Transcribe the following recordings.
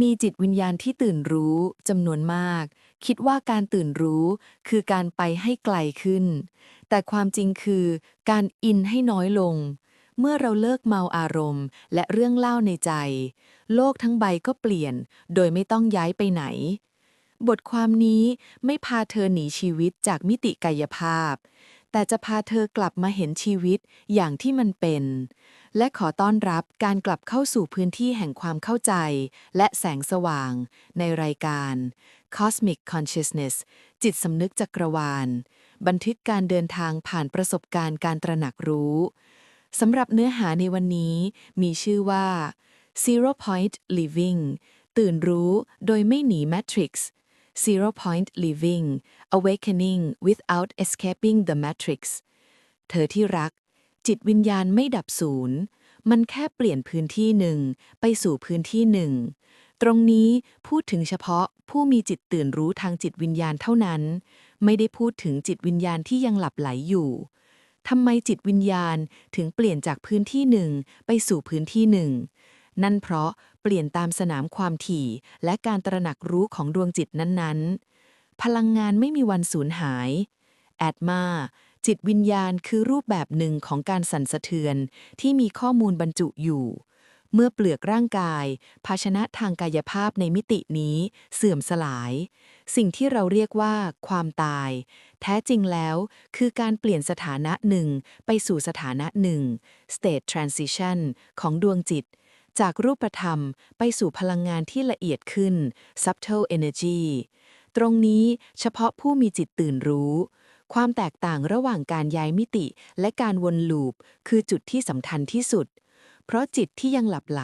มีจิตวิญญาณที่ตื่นรู้จำนวนมาก คิดว่าการตื่นรู้คือการไปให้ไกลขึ้น แต่ความจริงคือการอินให้น้อยลง เมื่อเราเลิกเมาอารมณ์ และเรื่องเล่าในใจ โลกทั้งใบก็เปลี่ยน โดยไม่ต้องย้ายไปไหน บทความนี้ไม่พาเธอหนีชีวิตจากมิติกายภาพ แต่จะพาเธอกลับมาเห็นชีวิตอย่างที่มันเป็น และขอต้อนรับการกลับเข้าสู่พื้นที่แห่งความเข้าใจ และแสงสว่าง ในรายการ Cosmic Consciousness จิตสำนึกจักรวาล บันทึกการเดินทางผ่านประสบการณ์การตระหนักรู้สำหรับเนื้อหาในวันนี้มีชื่อว่า Zero Point Living ตื่นรู้โดยไม่หนี Matrix Zero Point Living Awakening without escaping the Matrix เธอที่รัก จิตวิญญาณไม่ดับศูนย์ มันแค่เปลี่ยนพื้นที่หนึ่ง ไปสู่พื้นที่หนึ่ง ตรงนี้พูดถึงเฉพาะผู้มีจิตตื่นรู้ทางจิตวิญญาณเท่านั้น ไม่ได้พูดถึงจิตวิญญาณที่ยังหลับไหลอยู่ทำไมจิตวิญญาณถึงเปลี่ยนจากพื้นที่หนึ่งไปสู่พื้นที่หนึ่ง นั่นเพราะเปลี่ยนตามสนามความถี่และการตระหนักรู้ของดวงจิตนั้นๆ พลังงานไม่มีวันสูญหาย แอดมา จิตวิญญาณคือรูปแบบหนึ่งของการสั่นสะเทือนที่มีข้อมูลบรรจุอยู่ เมื่อเปลือกร่างกาย ภาชนะทางกายภาพในมิตินี้เสื่อมสลาย สิ่งที่เราเรียกว่าความตาย แท้จริงแล้วคือการเปลี่ยนสถานะหนึ่งไปสู่สถานะหนึ่ง state transition ของดวงจิต จากรูปธรรมไปสู่พลังงานที่ละเอียดขึ้น subtle energy ตรงนี้เฉพาะผู้มีจิตตื่นรู้ ความแตกต่างระหว่างการย้ายมิติและการวนลูป คือจุดที่สำคัญที่สุด เพราะจิตที่ยังหลับไหล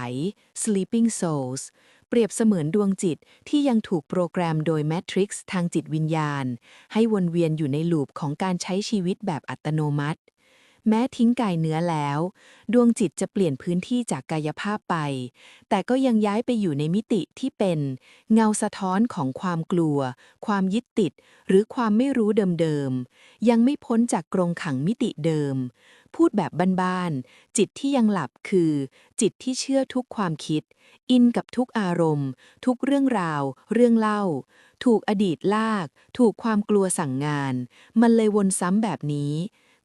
sleeping souls เปรียบเสมือนดวงจิตที่ยังถูกโปรแกรมโดยแมทริกซ์ทางจิตวิญญาณ ให้วนเวียนอยู่ในลูปของการใช้ชีวิตแบบอัตโนมัติ แม้ทิ้งกายเนื้อแล้ว ดวงจิตจะเปลี่ยนพื้นที่จากกายภาพไป แต่ก็ยังย้ายไปอยู่ในมิติที่เป็น เงาสะท้อนของความกลัว ความยึดติด หรือความไม่รู้เดิมๆ ยังไม่พ้นจากกรงขังมิติเดิม พูดแบบบ้านๆ จิตที่ยังหลับคือ จิตที่เชื่อทุกความคิด อินกับทุกอารมณ์ ทุกเรื่องราว เรื่องเล่า ถูกอดีตลาก ถูกความกลัวสั่งงาน มันเลยวนซ้ำแบบนี้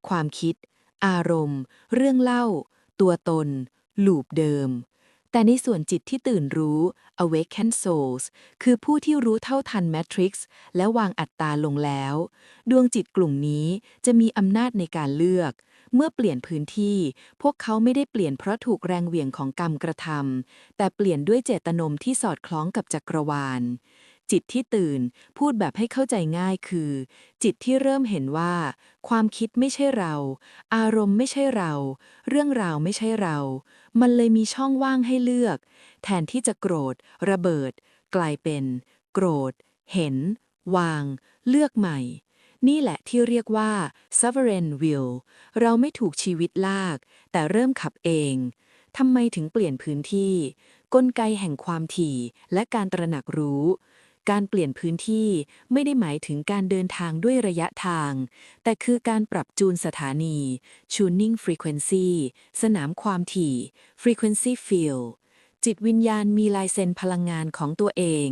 ความคิด อารมณ์ เรื่องเล่า ตัวตน ลูปเดิม แต่ในส่วนจิตที่ตื่นรู้ awakened souls คือผู้ที่รู้เท่าทัน Matrix และวางอัตตาลงแล้ว ดวงจิตกลุ่มนี้จะมีอำนาจในการเลือก เมื่อเปลี่ยนพื้นที่ พวกเขาไม่ได้เปลี่ยนเพราะถูกแรงเหวี่ยงของกรรมกระทำแต่เปลี่ยนด้วยเจตนมที่สอดคล้องกับจักรวาล จิตที่ตื่น พูดแบบให้เข้าใจง่ายคือ จิตที่เริ่มเห็นว่า ความคิดไม่ใช่เรา อารมณ์ไม่ใช่เรา เรื่องราวไม่ใช่เรา มันเลยมีช่องว่างให้เลือก แทนที่จะโกรธ ระเบิด กลายเป็น โกรธ เห็น วาง เลือกใหม่ นี่แหละที่เรียกว่า sovereign will เราไม่ถูกชีวิตลาก แต่เริ่มขับเองทำไมถึงเปลี่ยนพื้นที่ กลไกแห่งความถี่และการตระหนักรู้ การเปลี่ยนพื้นที่ไม่ได้หมายถึงการเดินทางด้วยระยะทาง แต่คือการปรับจูนสถานี tuning frequency สนามความถี่ frequency field จิตวิญญาณมีลายเซ็นพลังงานของตัวเอง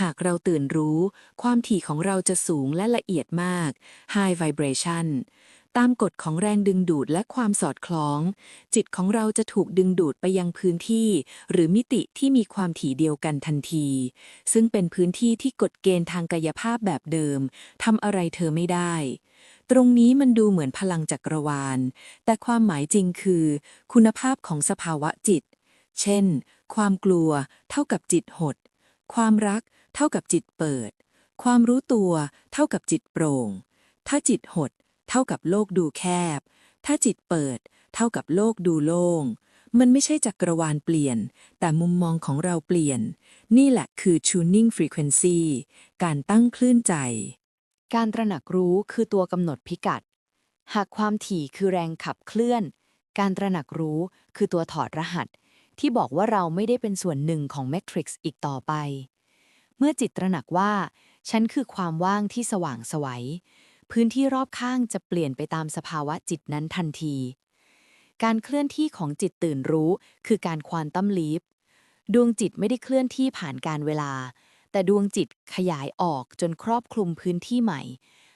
หากเราตื่นรู้ ความถี่ของเราจะสูงและละเอียดมาก high vibration ตามกฎของแรงดึงดูดและความสอดคล้อง จิตของเราจะถูกดึงดูดไปยังพื้นที่ หรือมิติที่มีความถี่เดียวกันทันที ซึ่งเป็นพื้นที่ที่กฎเกณฑ์ทางกายภาพแบบเดิมทำอะไรเธอไม่ได้ ตรงนี้มันดูเหมือนพลังจักรวาล แต่ความหมายจริงคือ คุณภาพของสภาวะจิต เช่น ความกลัว เท่ากับจิตหด ความรัก เท่ากับจิตเปิด ความรู้ตัว เท่ากับจิตโปร่ง ถ้าจิตหด เท่ากับโลกดูแคบ ถ้าจิตเปิด เท่ากับโลกดูโล่ง มันไม่ใช่จักรวาลเปลี่ยน แต่มุมมองของเราเปลี่ยน นี่แหละคือ tuning frequency การตั้งคลื่นใจ การตระหนักรู้คือตัวกำหนดพิกัด หากความถี่คือแรงขับเคลื่อน การตระหนักรู้คือตัวถอดรหัส ที่บอกว่าเราไม่ได้เป็นส่วนหนึ่งของแมทริกซ์อีกต่อไป เมื่อจิตตระหนักว่า ฉันคือความว่างที่สว่างสวัย พื้นที่รอบข้างจะเปลี่ยนไปตามสภาวะจิตนั้นทันที การเคลื่อนที่ของจิตตื่นรู้ คือการควอนตัมลีฟดวงจิตไม่ได้เคลื่อนที่ผ่านการเวลา แต่ดวงจิตขยายออกจนครอบคลุมพื้นที่ใหม่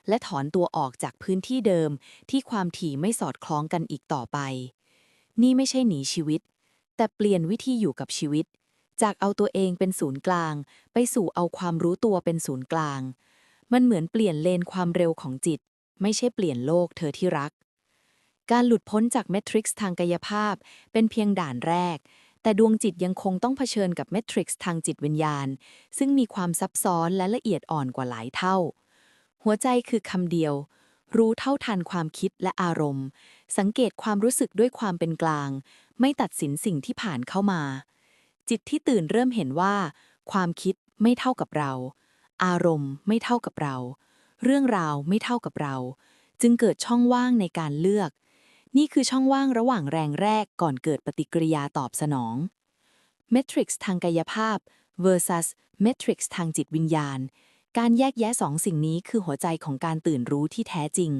และถอนตัวออกจากพื้นที่เดิมที่ความถี่ไม่สอดคล้องกันอีกต่อไป นี่ไม่ใช่หนีชีวิต แต่เปลี่ยนวิธีอยู่กับชีวิต จากเอาตัวเองเป็นศูนย์กลาง ไปสู่เอาความรู้ตัวเป็นศูนย์กลาง มันเหมือนเปลี่ยนเลนความเร็วของจิต ไม่ใช่เปลี่ยนโลกเธอที่รัก การหลุดพ้นจากเมทริกซ์ทางกายภาพ เป็นเพียงด่านแรก แต่ดวงจิตยังคงต้องเผชิญกับเมทริกซ์ทางจิตวิญญาณ ซึ่งมีความซับซ้อนและละเอียดอ่อนกว่าหลายเท่า หัวใจคือคำเดียว รู้เท่าทันความคิดและอารมณ์ สังเกตความรู้สึกด้วยความเป็นกลาง ไม่ตัดสินสิ่งที่ผ่านเข้ามา จิตที่ตื่นเริ่มเห็นว่า ความคิดไม่เท่ากับเรา อารมณ์ไม่เท่ากับเรา เรื่องราวไม่เท่ากับเรา จึงเกิดช่องว่างในการเลือก นี่คือช่องว่างระหว่างแรงแรกก่อนเกิดปฏิกิริยาตอบสนองเมทริกซ์ทางกายภาพ versus เมทริกซ์ทางจิตวิญญาณ การแยกแยะสองสิ่งนี้คือหัวใจของการตื่นรู้ที่แท้จริง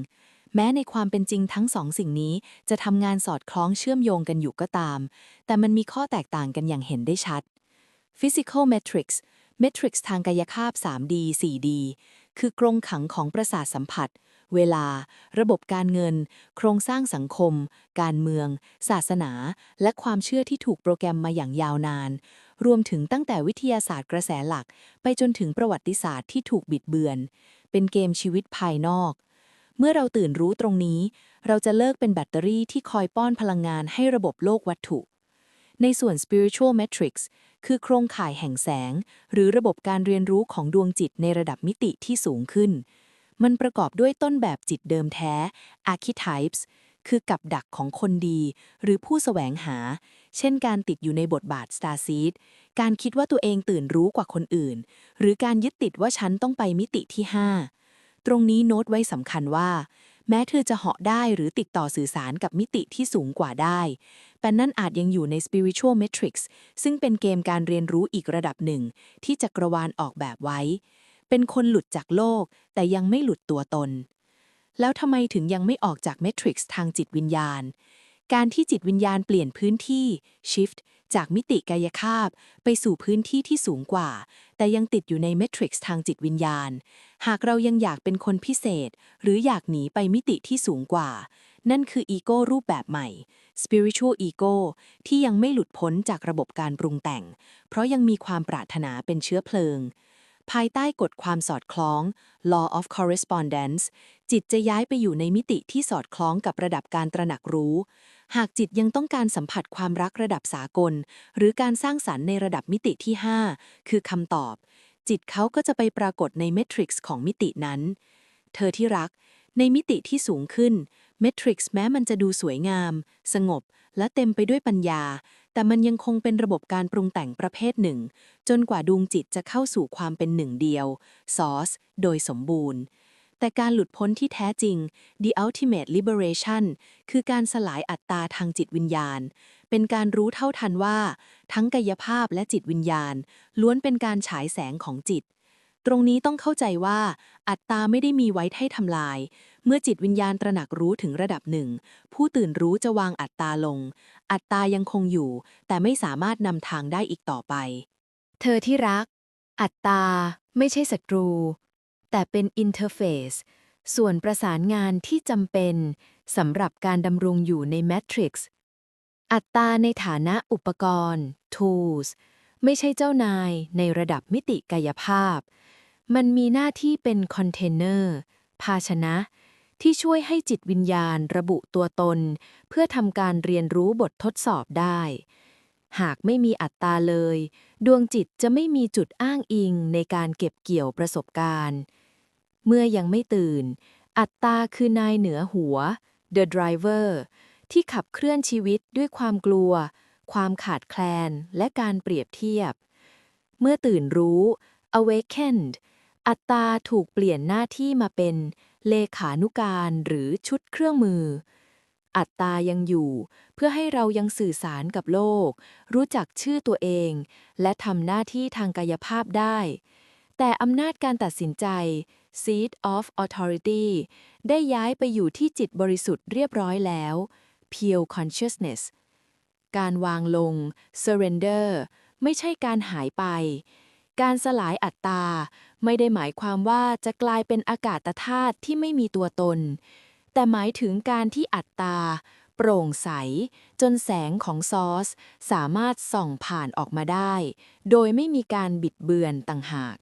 แม้ในความเป็นจริงทั้งสองสิ่งนี้จะทำงานสอดคล้องเชื่อมโยงกันอยู่ก็ตาม แต่มันมีข้อแตกต่างกันอย่างเห็นได้ชัด Physical Metrics Metrics ทางกายภาพ 3D 4D คือกรงขังของประสาทสัมผัส เวลา ระบบการเงิน โครงสร้างสังคม การเมือง ศาสนา และความเชื่อที่ถูกโปรแกรมมาอย่างยาวนาน รวมถึงตั้งแต่วิทยาศาสตร์กระแสหลัก ไปจนถึงประวัติศาสตร์ที่ถูกบิดเบือน เป็นเกมชีวิตภายนอก เมื่อเราตื่นรู้ตรงนี้ เราจะเลิกเป็นแบตเตอรี่ที่คอยป้อนพลังงานให้ระบบโลกวัตถุ ในส่วน spiritual metrics คือโครงข่ายแห่งแสง หรือระบบการเรียนรู้ของดวงจิตในระดับมิติที่สูงขึ้น มันประกอบด้วยต้นแบบจิตเดิมแท้ archetypes คือกับดักของคนดี หรือผู้แสวงหา เช่นการติดอยู่ในบทบาท starseed การคิดว่าตัวเองตื่นรู้กว่าคนอื่น หรือการยึดติดว่าฉันต้องไปมิติที่ 5 ตรงนี้โน้ตไว้สำคัญว่า แม้เธอจะเหาะได้หรือติดต่อสื่อสารกับมิติที่สูงกว่าได้ แต่นั่นอาจยังอยู่ใน spiritual matrix ซึ่งเป็นเกมการเรียนรู้อีกระดับหนึ่ง ที่จักรวาลออกแบบไว้ เป็นคนหลุดจากโลก แต่ยังไม่หลุดตัวตน แล้วทำไมถึงยังไม่ออกจากเมทริกซ์ทางจิตวิญญาณ การที่จิตวิญญาณเปลี่ยนพื้นที่ shift จากมิติกายภาพ ไปสู่พื้นที่ที่สูงกว่า แต่ยังติดอยู่ในเมทริกซ์ทางจิตวิญญาณ หากเรายังอยากเป็นคนพิเศษ หรืออยากหนีไปมิติที่สูงกว่า นั่นคืออีโก้รูปแบบใหม่ spiritual ego ที่ยังไม่หลุดพ้นจากระบบการปรุงแต่ง เพราะยังมีความปรารถนาเป็นเชื้อเพลิง ภายใต้กฎความสอดคล้อง law of correspondence จิตจะย้ายไปอยู่ในมิติที่สอดคล้องกับระดับการตระหนักรู้ หากจิตยังต้องการสัมผัสความรักระดับสากล หรือการสร้างสรรค์ในระดับมิติที่ 5 คือคำตอบ จิตเขาก็จะไปปรากฏในเมทริกซ์ของมิตินั้น เธอที่รัก ในมิติที่สูงขึ้น เมทริกซ์แม้มันจะดูสวยงาม สงบ และเต็มไปด้วยปัญญา แต่มันยังคงเป็นระบบการปรุงแต่งประเภทหนึ่ง จนกว่าดวงจิตจะเข้าสู่ความเป็นหนึ่งเดียว source โดยสมบูรณ์ แต่การหลุดพ้นที่แท้จริง the ultimate liberation คือการสลายอัตตาทางจิตวิญญาณ เป็นการรู้เท่าทันว่า ทั้งกายภาพและจิตวิญญาณ ล้วนเป็นการฉายแสงของจิต ตรงนี้ต้องเข้าใจว่า อัตตาไม่ได้มีไว้ให้ทำลาย เมื่อจิตวิญญาณตระหนักรู้ถึงระดับหนึ่ง ผู้ตื่นรู้จะวางอัตตาลง อัตตายังคงอยู่ แต่ไม่สามารถนำทางได้อีกต่อไป เธอที่รัก อัตตาไม่ใช่ศัตรู แต่เป็นอินเทอร์เฟซส่วนประสานงานที่จำเป็นสำหรับการดำรงอยู่ในแมทริกซ์อัตตาในฐานะอุปกรณ์ tools ไม่ใช่เจ้านายในระดับมิติกายภาพ มันมีหน้าที่เป็นคอนเทนเนอร์ ภาชนะ ที่ช่วยให้จิตวิญญาณระบุตัวตน เพื่อทำการเรียนรู้บททดสอบได้ หากไม่มีอัตตาเลย ดวงจิตจะไม่มีจุดอ้างอิงในการเก็บเกี่ยวประสบการณ์ เมื่อยังไม่ตื่น อัตตาคือนายเหนือหัว the driver ที่ขับเคลื่อนชีวิตด้วยความกลัว ความขาดแคลน และการเปรียบเทียบ เมื่อตื่นรู้ awakened อัตตาถูกเปลี่ยนหน้าที่มาเป็นเลขานุการหรือชุดเครื่องมือ อัตตายังอยู่ เพื่อให้เรายังสื่อสารกับโลก รู้จักชื่อตัวเอง และทำหน้าที่ทางกายภาพได้ แต่อำนาจการตัดสินใจ seat of authority ได้ย้ายไปอยู่ที่จิตบริสุทธิ์เรียบร้อยแล้ว pure consciousness การวางลง surrender ไม่ใช่การหายไป การสลายอัตตา ไม่ได้หมายความว่าจะกลายเป็นอากาศธาตุที่ไม่มีตัวตน แต่หมายถึงการที่อัตตา โปร่งใส จนแสงของซอส สามารถส่องผ่านออกมาได้ โดยไม่มีการบิดเบือนต่างหาก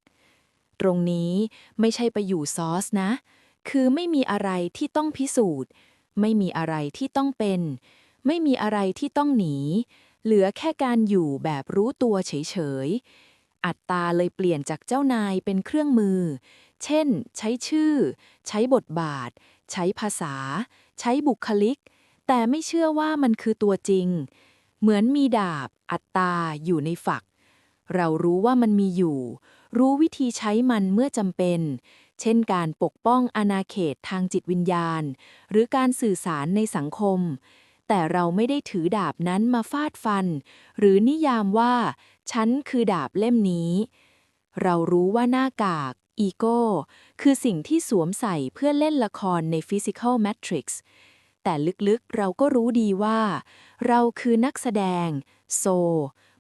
ตรงนี้ไม่ใช่ไปอยู่ซอสนะ คือไม่มีอะไรที่ต้องพิสูจน์ ไม่มีอะไรที่ต้องเป็น ไม่มีอะไรที่ต้องหนี เหลือแค่การอยู่แบบรู้ตัวเฉยๆ อัตตาเลยเปลี่ยนจากเจ้านายเป็นเครื่องมือ เช่น ใช้ชื่อ ใช้บทบาท ใช้ภาษา ใช้บุคลิก แต่ไม่เชื่อว่ามันคือตัวจริง เหมือนมีดาบ อัตตาอยู่ในฝัก เรารู้ว่ามันมีอยู่ รู้วิธีใช้มันเมื่อจำเป็นเช่นการปกป้องอาณาเขตทางจิตวิญญาณ หรือการสื่อสารในสังคม แต่เราไม่ได้ถือดาบนั้นมาฟาดฟัน หรือนิยามว่า ฉันคือดาบเล่มนี้ เรารู้ว่าหน้ากาก อีโก้ คือสิ่งที่สวมใส่เพื่อเล่นละครใน Physical Matrix แต่ลึกๆเราก็รู้ดีว่า เราคือนักแสดง โซ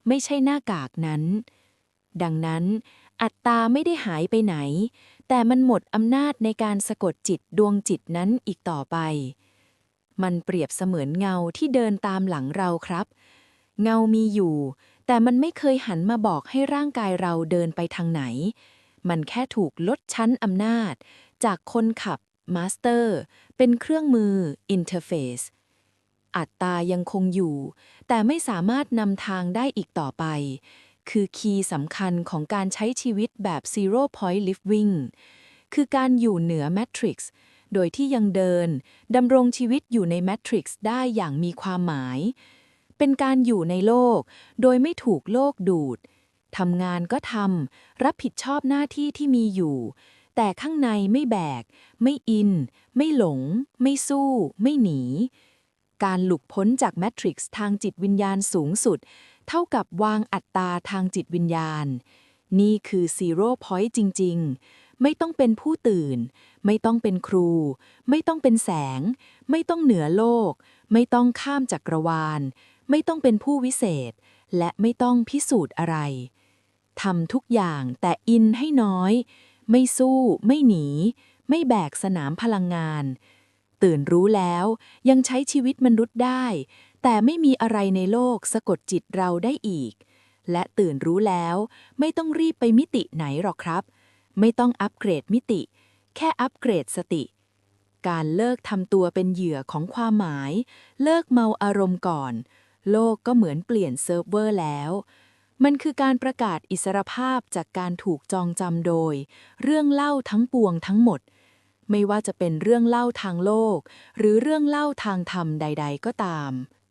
ไม่ใช่หน้ากากนั้น ดังนั้น อัตตาไม่ได้หายไปไหน แต่มันหมดอำนาจในการสะกดจิตดวงจิตนั้นอีกต่อไป มันเปรียบเสมือนเงาที่เดินตามหลังเราครับ เงามีอยู่ แต่มันไม่เคยหันมาบอกให้ร่างกายเราเดินไปทางไหน มันแค่ถูกลดชั้นอำนาจ จากคนขับมาสเตอร์เป็นเครื่องมืออินเทอร์เฟซอัตตายังคงอยู่ แต่ไม่สามารถนำทางได้อีกต่อไป คือคีย์สำคัญของการใช้ชีวิตแบบ zero point living คือการอยู่เหนือแมทริกซ์ โดยที่ยังเดินดำรงชีวิตอยู่ในแมทริกซ์ได้อย่างมีความหมาย เป็นการอยู่ในโลก โดยไม่ถูกโลกดูดทำงานก็ทำรับผิดชอบหน้าที่ที่มีอยู่ แต่ข้างในไม่แบก ไม่อิน ไม่หลง ไม่สู้ ไม่หนี การหลุดพ้นจากแมทริกซ์ทางจิตวิญญาณสูงสุด เท่ากับวางอัตตาทางจิตวิญญาณ นี่คือซีโร่พอยต์จริง ๆ ไม่ต้องเป็นผู้ตื่น ไม่ต้องเป็นครู ไม่ต้องเป็นแสง ไม่ต้องเหนือโลก ไม่ต้องข้ามจักรวาล ไม่ต้องเป็นผู้วิเศษ และไม่ต้องพิสูจน์อะไรทำทุกอย่างแต่อินให้น้อย ไม่สู้ ไม่หนี ไม่แบกสนามพลังงาน ตื่นรู้แล้วยังใช้ชีวิตมนุษย์ได้ แต่ไม่มีอะไรในโลกสะกดจิตเราได้อีก และตื่นรู้แล้วไม่ต้องรีบไปมิติไหนหรอกครับ ไม่ต้องอัปเกรดมิติ แค่อัปเกรดสติ การเลิกทำตัวเป็นเหยื่อของความหมาย เลิกเมาอารมณ์ก่อน โลกก็เหมือนเปลี่ยนเซิร์ฟเวอร์แล้ว มันคือการประกาศอิสรภาพจากการถูกจองจำโดย เรื่องเล่าทั้งปวงทั้งหมด ไม่ว่าจะเป็นเรื่องเล่าทางโลก หรือเรื่องเล่าทางธรรมใด ๆ ก็ตาม